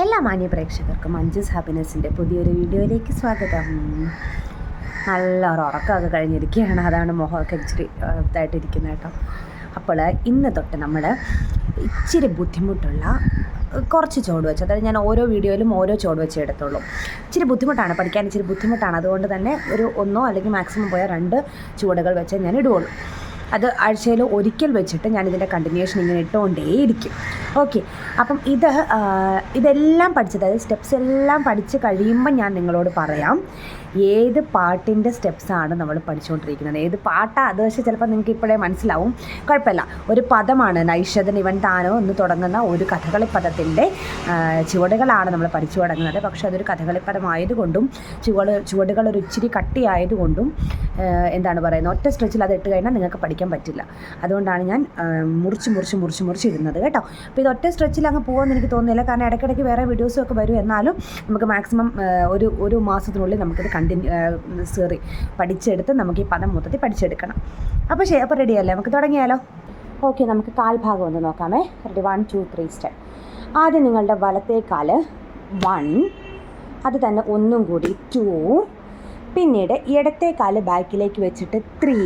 എല്ലാ മാന്യ പ്രേക്ഷകർക്കും മഞ്ജുസ് ഹാപ്പിനെസ്സിന്റെ പുതിയൊരു വീഡിയോയിലേക്ക് സ്വാഗതം. നല്ല ഒരു ഉറക്കമൊക്കെ കഴിഞ്ഞിരിക്കുകയാണ്. അതാണ് മുഖമൊക്കെ ഇച്ചിരി ഇതായിട്ടിരിക്കുന്നത് കേട്ടോ. അപ്പോൾ ഇന്ന് തൊട്ട് നമ്മൾ ഇച്ചിരി ബുദ്ധിമുട്ടുള്ള കുറച്ച് ചുവട് വെച്ച് അതായത് ഞാൻ ഓരോ വീഡിയോയിലും ഓരോ ചുവട് വെച്ച് എടുത്തുള്ളൂ. ഇച്ചിരി ബുദ്ധിമുട്ടാണ് പഠിക്കാൻ ഇച്ചിരി ബുദ്ധിമുട്ടാണ്. അതുകൊണ്ട് തന്നെ ഒരു ഒന്നോ അല്ലെങ്കിൽ മാക്സിമം പോയാൽ രണ്ട് ചുവടുകൾ വെച്ച് ഞാൻ ഇടുകയുള്ളൂ അത് ആഴ്ചയിൽ ഒരിക്കൽ വെച്ചിട്ട് ഞാൻ ഇതിന്റെ കണ്ടിന്യൂഷൻ ഇങ്ങനെ ഇട്ടുകൊണ്ടേയിരിക്കും ഓക്കെ അപ്പം ഇത് ഇതെല്ലാം പഠിച്ചത് അതായത് സ്റ്റെപ്സ് എല്ലാം പഠിച്ച് കഴിയുമ്പോൾ ഞാൻ നിങ്ങളോട് പറയാം ഏത് പാട്ടിന്റെ സ്റ്റെപ്സാണ് നമ്മൾ പഠിച്ചുകൊണ്ടിരിക്കുന്നത് ഏത് പാട്ടാ? അത് പക്ഷേ ചിലപ്പോൾ നിങ്ങൾക്ക് ഇപ്പോഴേ മനസ്സിലാവും. കുഴപ്പമില്ല. ഒരു പദമാണ് നൈഷതൻ ഇവൻ താനോ എന്ന് തുടങ്ങുന്ന ഒരു കഥകളി പദത്തിന്റെ ചുവടുകളാണ് നമ്മൾ പഠിച്ചു തുടങ്ങുന്നത്. പക്ഷേ അതൊരു കഥകളി പദമായതുകൊണ്ടും ചുവട് ചുവടുകൾ ഒരു ഇച്ചിരി കട്ടിയായതുകൊണ്ടും എന്താണ് പറയുന്നത്? ഒറ്റ സ്ട്രെച്ചിൽ അത് ഇട്ട് കഴിഞ്ഞാൽ നിങ്ങൾക്ക് പഠിക്കാൻ പറ്റില്ല. അതുകൊണ്ടാണ് ഞാൻ മുറിച്ച് മുറിച്ച് മുറിച്ച് മുറിച്ച് ഇടുന്നത് കേട്ടോ. അപ്പോൾ ഇത് ഒറ്റ സ്ട്രെച്ചിൽ അങ്ങ് പോകുമെന്ന് എനിക്ക് തോന്നുന്നില്ല. കാരണം ഇടയ്ക്കിടയ്ക്ക് വേറെ വീഡിയോസും ഒക്കെ വരും. എന്നാലും നമുക്ക് മാക്സിമം ഒരു ഒരു മാസത്തിനുള്ളിൽ നമുക്കിത് കണ്ടിന്യൂ സോറി പഠിച്ചെടുത്ത് നമുക്ക് ഈ പദം മൊത്തത്തിൽ പഠിച്ചെടുക്കണം. അപ്പോൾ ശരി അപ്പോൾ റെഡിയല്ലേ നമുക്ക് തുടങ്ങിയാലോ? ഓക്കെ നമുക്ക് കാൽഭാഗം ഒന്ന് നോക്കാമേ. Ready one two three step ആദ്യം നിങ്ങളുടെ വലത്തേ വൺ അത് തന്നെ ഒന്നും കൂടി ടു പിന്നീട് ഇടത്തെ കാൽ ബാക്കിലേക്ക് വെച്ചിട്ട് ത്രീ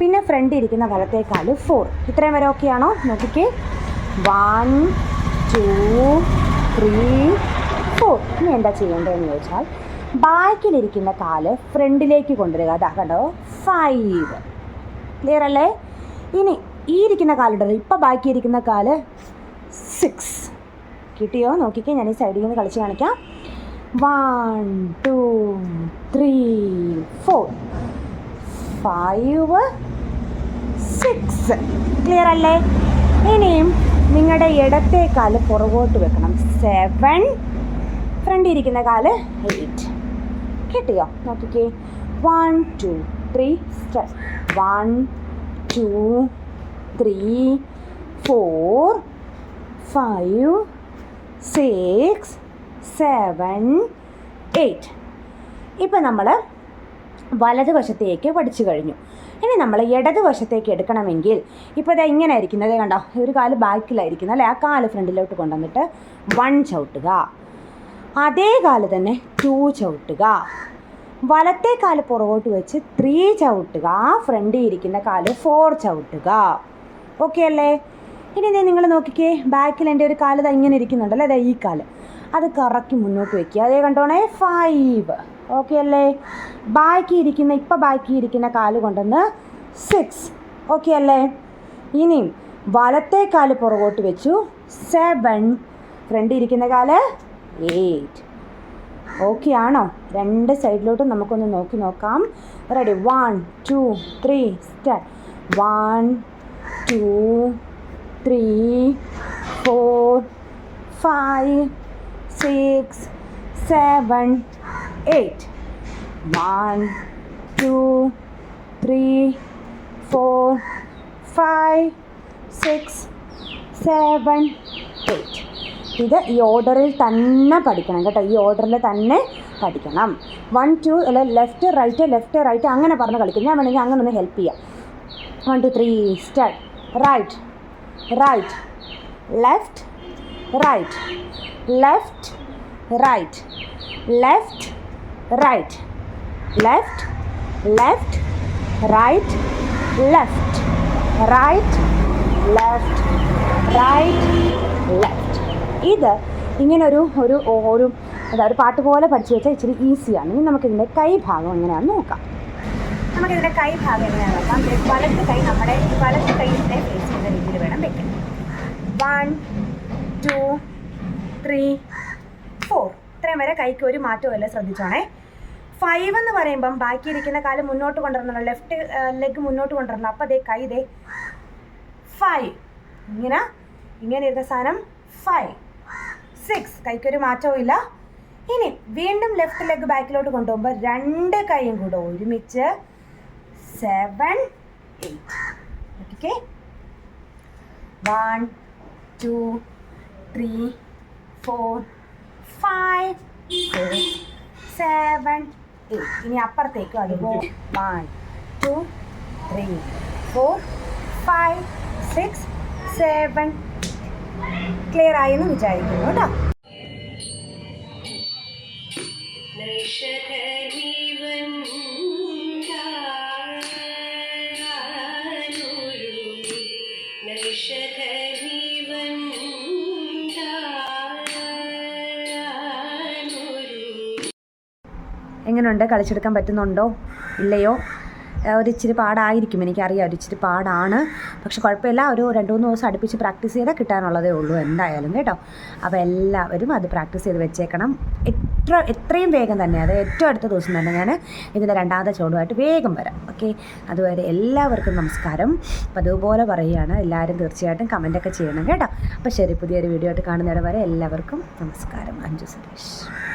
പിന്നെ ഫ്രണ്ട് ഇരിക്കുന്ന വലത്തേക്കാൾ ഫോർ ഇത്രയും വരെ ഓക്കെ ആണോ? നോക്കിക്കേ. വൺ ടു ത്രീ ഫോർ ഇനി എന്താ ചെയ്യേണ്ടതെന്ന് ചോദിച്ചാൽ ബാക്കിലിരിക്കുന്ന കാൽ ഫ്രണ്ടിലേക്ക് കൊണ്ടുവരിക. അതാ കണ്ടോ? ഫൈവ് ക്ലിയർ അല്ലേ? ഇനി ഈ ഇരിക്കുന്ന കാലുണ്ടല്ലോ ഇപ്പം ബാക്കി ഇരിക്കുന്ന കാൽ സിക്സ് കിട്ടിയോ? നോക്കിക്കേ ഞാൻ ഈ സൈഡിൽ നിന്ന് കളിച്ച് കാണിക്കാം. One two three four five six clear അല്ലേ? ഇനിയും നിങ്ങളുടെ ഇടത്തെ കാൽ പുറകോട്ട് വെക്കണം. സെവൻ ഫ്രണ്ട് ഇരിക്കുന്ന കാൽ എയ്റ്റ് കിട്ടിയോ? നോക്കിക്കേ. One two three step one two three four five six seven eight ഇപ്പം നമ്മൾ വലതുവശത്തേക്ക് പഠിച്ചു കഴിഞ്ഞു. ഇനി നമ്മൾ ഇടതുവശത്തേക്ക് എടുക്കണമെങ്കിൽ ഇപ്പോൾ ഇത് ഇങ്ങനെ ഇരിക്കുന്നത് കണ്ടോ? ഒരു കാൽ ബാക്കിലായിരിക്കുന്നത് അല്ലേ? ആ കാൽ ഫ്രണ്ടിലോട്ട് കൊണ്ടുവന്നിട്ട് വൺ ചവിട്ടുക. അതേ കാൽ തന്നെ ടു ചവിട്ടുക. വലത്തെ കാൽ പുറകോട്ട് വെച്ച് ത്രീ ചവിട്ടുക. ആ ഫ്രണ്ടിൽ ഇരിക്കുന്ന കാൽ ഫോർ ചവിട്ടുക. ഓക്കെ അല്ലേ? ഇനി ദേ നിങ്ങൾ നോക്കിക്കേ. ബാക്കിൽ എന്റെ ഒരു കാൽ ഇങ്ങനെ ഇരിക്കുന്നുണ്ടല്ലോ അതെ ഈ കാൽ. അത് കറക്കി മുന്നോട്ട് വെക്കുക. അതേ കണ്ടോണേ? ഫൈവ് ഓക്കെ അല്ലേ? ബാക്കി ഇരിക്കുന്ന ഇപ്പം ബാക്കി ഇരിക്കുന്ന കാൽ കൊണ്ടുവന്ന് സിക്സ് ഓക്കെ അല്ലേ? ഇനിയും വലത്തെ കാൽ പുറകോട്ട് വെച്ചു. സെവൻ ഫ്രണ്ട് ഇരിക്കുന്ന കാൽ എയ്റ്റ് ഓക്കെ ആണോ? രണ്ട് സൈഡിലോട്ടും നമുക്കൊന്ന് നോക്കി നോക്കാം. Ready one two three start one two three four five six seven eight. One two three four five six seven eight. ഇത് ഈ ഓർഡറിൽ തന്നെ പഠിക്കണം കേട്ടോ. ഈ ഓർഡറിൽ തന്നെ പഠിക്കണം. വൺ ടു അല്ല ലെഫ്റ്റ് റൈറ്റ് ലെഫ്റ്റ് റൈറ്റ് അങ്ങനെ പറഞ്ഞ് കളിക്കും. ഞാൻ വേണമെങ്കിൽ അങ്ങനെ ഒന്ന് ഹെൽപ്പ് ചെയ്യാം. One two three start. Right right left right left right left right left left right left right left right left. ഇത് ഇങ്ങനെ ഒരു ഒരു ഒരു ഒരു പാട്ട് പോലെ പഠിച്ചു വെച്ചാൽ ഇച്ചിരി ഈസിയാണ്. ഇനി നമുക്കിതിന്റെ കൈ ഭാഗം എങ്ങനെയാണെന്ന് നോക്കാം. നമുക്കിതിന്റെ കൈ ഭാഗം എങ്ങനെയാണെന്ന് നോക്കാം. വലത്ത് കൈ നമ്മുടെ വലത്ത് കൈയിന്റെ ഫേസ് ചെയ്യുന്ന രീതിയിൽ വേണം വെക്കാൻ. വൺ ടു ത്രീ ഫോർ ഇത്രയും വരെ കൈക്ക് ഒരു മാറ്റവും ഇല്ല ശ്രദ്ധിച്ചോണേ. ഫൈവ് എന്ന് പറയുമ്പം ബാക്കി ഇരിക്കുന്ന കാൽ മുന്നോട്ട് കൊണ്ടുവരണം. ലെഫ്റ്റ് ലെഗ് മുന്നോട്ട് കൊണ്ടുവരണം. അപ്പോൾ അതേ കൈ ദേ ഫൈവ് ഇങ്ങനെ ഇങ്ങനെ ഇരുന്ന സാധനം ഫൈവ് സിക്സ് കൈക്കൊരു മാറ്റവും ഇല്ല. ഇനി വീണ്ടും ലെഫ്റ്റ് ലെഗ് ബാക്കിലോട്ട് കൊണ്ടുപോകുമ്പോൾ രണ്ട് കൈയും കൂടെ ഒരുമിച്ച് seven eight okay one two three four five six seven തൊട്ട് ഇനി അപ്പുറത്തേക്കും അതുപോലെ one two three four five six seven clear ആയി എന്ന് വിചാരിക്കുന്നു കേട്ടോ. എങ്ങനെയുണ്ട്? കളിച്ചെടുക്കാൻ പറ്റുന്നുണ്ടോ? ഇല്ലയോ? ഒരിച്ചിരി പാടായിരിക്കും. എനിക്കറിയാം ഒരു ഇച്ചിരി പാടാണ്. പക്ഷെ കുഴപ്പമില്ല. ഒരു രണ്ട് മൂന്ന് ദിവസം അടുപ്പിച്ച് പ്രാക്ടീസ് ചെയ്താൽ കിട്ടാനുള്ളതേ ഉള്ളൂ എന്തായാലും കേട്ടോ. അപ്പോൾ എല്ലാവരും അത് പ്രാക്ടീസ് ചെയ്ത് വെച്ചേക്കണം. എത്ര എത്രയും വേഗം തന്നെ. അത് ഏറ്റവും അടുത്ത ദിവസം തന്നെ ഞാൻ ഇതിന്റെ രണ്ടാമത്തെ ചോടുമായിട്ട് വേഗം വരാം. ഓക്കെ? അതുവരെ എല്ലാവർക്കും നമസ്കാരം. അപ്പോൾ അതുപോലെ പറയുകയാണ്. എല്ലാവരും തീർച്ചയായിട്ടും കമന്റൊക്കെ ചെയ്യണം കേട്ടോ. അപ്പോൾ ശരി പുതിയൊരു വീഡിയോ ആയിട്ട് കാണുന്നിടം വരെ എല്ലാവർക്കും നമസ്കാരം. അഞ്ജു സുരേഷ്